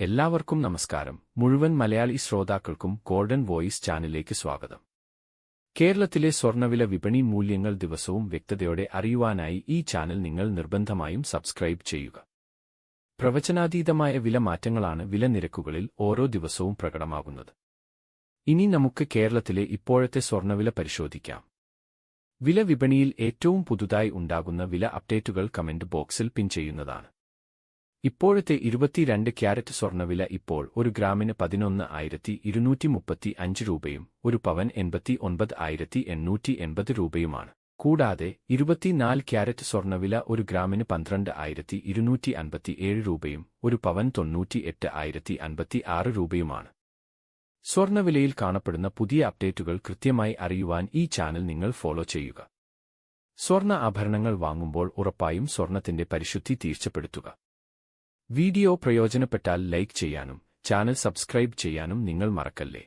എല്ലാവർക്കും നമസ്കാരം. മുഴുവൻ മലയാളി ശ്രോതാക്കൾക്കും ഗോൾഡൻ വോയിസ് ചാനലിലേക്ക് സ്വാഗതം. കേരളത്തിലെ സ്വർണവില വിപണി മൂല്യങ്ങൾ ദിവസവും വ്യക്തതയോടെ അറിയുവാനായി ഈ ചാനൽ നിങ്ങൾ നിർബന്ധമായും സബ്സ്ക്രൈബ് ചെയ്യുക. പ്രവചനാതീതമായ വില മാറ്റങ്ങളാണ് വില നിരക്കുകളിൽ ഓരോ ദിവസവും പ്രകടമാകുന്നത്. ഇനി നമുക്ക് കേരളത്തിലെ ഇപ്പോഴത്തെ സ്വർണവില പരിശോധിക്കാം. വില വിപണിയിൽ ഏറ്റവും പുതുതായി ഉണ്ടാകുന്ന വില അപ്ഡേറ്റുകൾ കമന്റ് ബോക്സിൽ പിൻ ചെയ്യുന്നതാണ്. ഇപ്പോഴത്തെ ഇരുപത്തിരണ്ട് ക്യാരറ്റ് സ്വർണവില ഇപ്പോൾ ഒരു ഗ്രാമിന് പതിനൊന്ന് ആയിരത്തി ഇരുന്നൂറ്റി മുപ്പത്തി അഞ്ച് രൂപയും ഒരു പവൻ എൺപത്തി ഒൻപത് ആയിരത്തി എണ്ണൂറ്റി എൺപത് രൂപയുമാണ്. കൂടാതെ ഇരുപത്തിനാല് ക്യാരറ്റ് സ്വർണവില ഒരു ഗ്രാമിന് പന്ത്രണ്ട് ആയിരത്തി ഇരുന്നൂറ്റി അൻപത്തിയേഴ് രൂപയും ഒരു പവൻ തൊണ്ണൂറ്റി എട്ട് ആയിരത്തി അൻപത്തി ആറ് രൂപയുമാണ്. സ്വർണവിലയിൽ കാണപ്പെടുന്ന പുതിയ അപ്ഡേറ്റുകൾ കൃത്യമായി അറിയുവാൻ ഈ ചാനൽ നിങ്ങൾ ഫോളോ ചെയ്യുക. സ്വർണ ആഭരണങ്ങൾ വാങ്ങുമ്പോൾ ഉറപ്പായും സ്വർണത്തിന്റെ പരിശുദ്ധി തീർച്ചപ്പെടുത്തുക. വീഡിയോ പ്രയോജനപ്പെട്ടാൽ ലൈക്ക് ചെയ്യാനും ചാനൽ സബ്സ്ക്രൈബ് ചെയ്യാനും നിങ്ങൾ മറക്കല്ലേ?